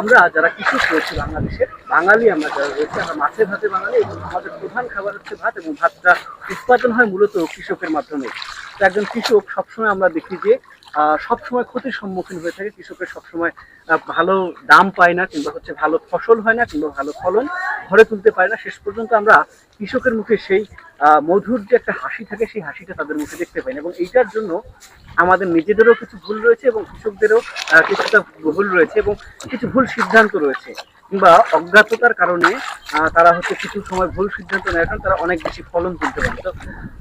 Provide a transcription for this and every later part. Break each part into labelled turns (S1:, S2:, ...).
S1: আমরা যারা কৃষক রয়েছে বাংলাদেশের বাঙালি আমরা যারা রয়েছে, আমরা মাছে ভাতে বাঙালি এবং আমাদের প্রধান খাবার হচ্ছে ভাত এবং ভাতটা উৎপাদন হয় মূলত কৃষকের মাধ্যমে। তো একজন কৃষক সবসময় আমরা দেখি যে সবসময় ক্ষতির সম্মুখীন হয়ে থাকে, কৃষকের সবসময় ভালো দাম পায় না কিংবা হচ্ছে ভালো ফসল হয় না কিংবা ভালো ফলন ঘরে তুলতে পারে না। শেষ পর্যন্ত আমরা কৃষকের মুখে সেই মধুর যে একটা হাসি থাকে, সেই হাসিটা তাদের মুখে দেখতে পাই না এবং এইটার জন্য আমাদের নিজেদেরও কিছু ভুল রয়েছে এবং কৃষকদেরও কিছুটা ভুল রয়েছে এবং কিছু ভুল সিদ্ধান্ত রয়েছে কিংবা অজ্ঞাততার কারণে তারা হচ্ছে কিছু সময় ভুল সিদ্ধান্ত নেওয়ার কারণে তারা অনেক বেশি ফলন তুলতে পারে তো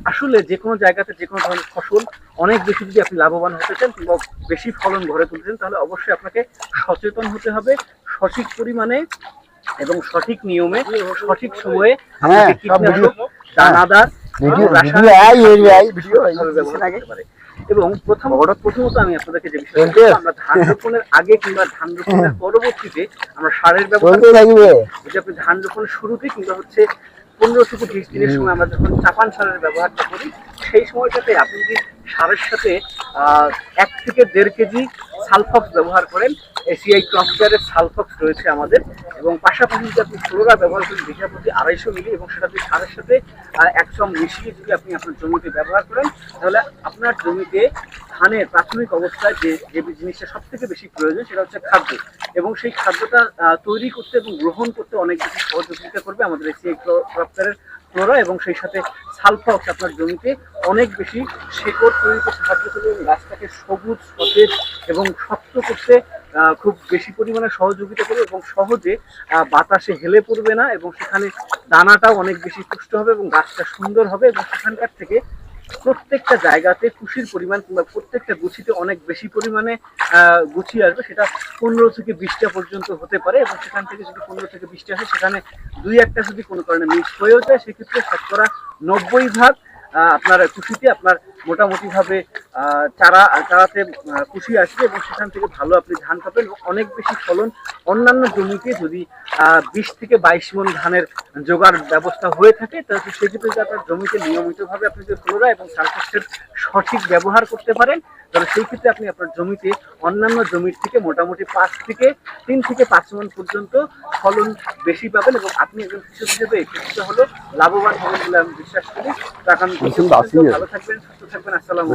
S1: আসলে যে কোনো জায়গাতে যে কোনো ধরনের ফসল অনেক বেশি যদি আপনি লাভবান হতে চান কিংবা বেশি ফলন ঘরে তুলতে চান তাহলে অবশ্যই আপনাকে সচেতন হতে হবে সঠিক পরিমাণে এবং সঠিক নিয়মে সঠিক সময়ে
S2: হ্যাঁ,
S1: কীটনাশক দানাদার ব্যবহার করতে পারে। এবং প্রথম প্রথমত আমি আপনাদেরকে যে বিষয় আমরা ধান রোপণের আগে কিংবা ধান রোপণের পরবর্তীতে আমরা সারের
S2: থাকবে।
S1: আপনি ধান রোপণের শুরুতে কিংবা হচ্ছে পনেরো থেকে বিশ দিনের সময় আমরা যখন চাপান সারের ব্যবহারটা করি সেই সময়টাতে আপনি যদি সারের সাথে আহ, এক থেকে দেড় কেজি সালফক্স ব্যবহার করেন এসিআই ক্রপকেয়ারের সালফক্স রয়েছে আমাদের এবং পাশাপাশি যদি আপনি ফ্লোরা ব্যবহার করেন বিঘা প্রতি আড়াইশো মিলি এবং সেটা আপনি সারের সাথে আহ, এক চাম মিশিয়ে যদি আপনি আপনার জমিতে ব্যবহার করেন তাহলে আপনার জমিতে ধানের প্রাথমিক অবস্থায় যে যে জিনিসটা সব থেকে বেশি প্রয়োজন সেটা হচ্ছে খাদ্য। এবং সেই খাদ্যটা তৈরি করতে এবং গ্রহণ করতে অনেক বেশি সহযোগিতা করবে আমাদের এসিআই ক্রপকেয়ারের ফ্লোরা এবং সেই সাথে সালফক্স আপনার জমিতে অনেক বেশি শেকড় তৈরিতে সাহায্য করবে এবং গাছটাকে সবুজ সতেজ এবং শক্ত করতে খুব বেশি পরিমাণে সহযোগিতা করবে এবং সহজে বাতাসে হেলে পড়বে না এবং সেখানে দানাটাও অনেক বেশি পুষ্ট হবে এবং গাছটা সুন্দর হবে এবং সেখানকার থেকে প্রত্যেকটা জায়গাতে খুশির পরিমাণ কিংবা প্রত্যেকটা গুছিতে অনেক বেশি পরিমাণে গুছিয়ে আসবে। সেটা পনেরো থেকে বিশটা পর্যন্ত হতে পারে এবং সেখান থেকে যদি পনেরো থেকে বিশটা আসে, সেখানে দুই একটা যদি কোনো কারণে মিস হয়েও যায়, সেক্ষেত্রে শতকরা নব্বই ভাগ আপনার খুশিতে আপনার মোটামুটিভাবে চারা, চারাতে খুশি আসবে এবং সেখান থেকে ভালো আপনি ধান পাবেন। অনেক বেশি ফলন অন্যান্য জমিতে যদি বিশ থেকে বাইশ মন ধানের জোগাড় ব্যবস্থা হয়ে থাকে, তাহলে সেক্ষেত্রে আপনার জমিতে নিয়মিতভাবে আপনি যদি ফ্লোরা এবং সালফাসের সঠিক ব্যবহার করতে পারেন তাহলে সেই ক্ষেত্রে আপনি আপনার জমিতে অন্যান্য জমির থেকে মোটামুটি পাঁচ থেকে তিন থেকে পাঁচ মন পর্যন্ত ফলন বেশি পাবেন এবং আপনি একজন কৃষক হিসেবে এক্ষেত্রে হলো লাভবান হবেন বলে আমি বিশ্বাস করি। ভালো থাকবেন সুস্থ থাকবেন। আসসালামু